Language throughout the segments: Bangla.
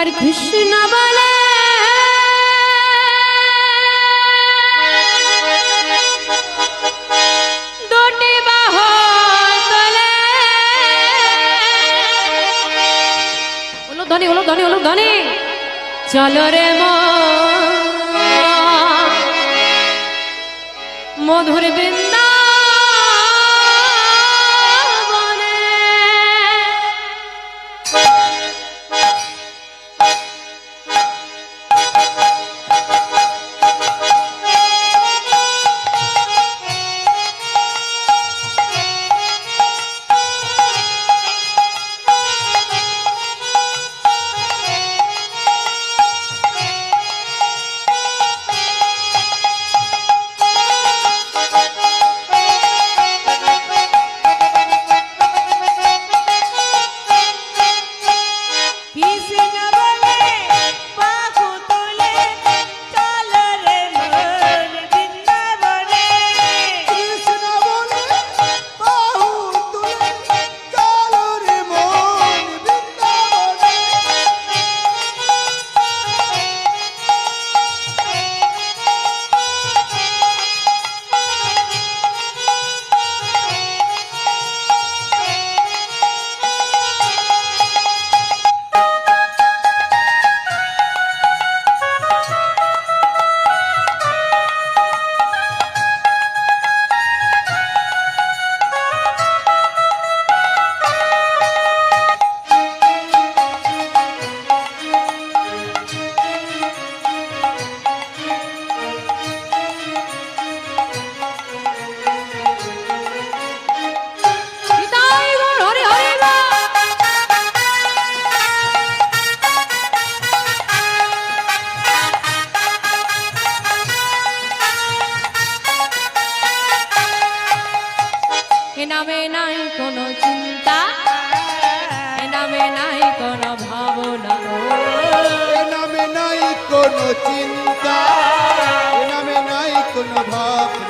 আমার কৃষ্ণ বলে। ধনী চলো রে মধুর বৃন্দ কোনো চিন্তা? নামে নাই কোনো ভাবনা নামে নাই কোনো চিন্তা। নামে নাই কোনো ভাবনা।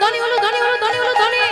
ধনী হলো ধনী হলো ধনী হলো ধনী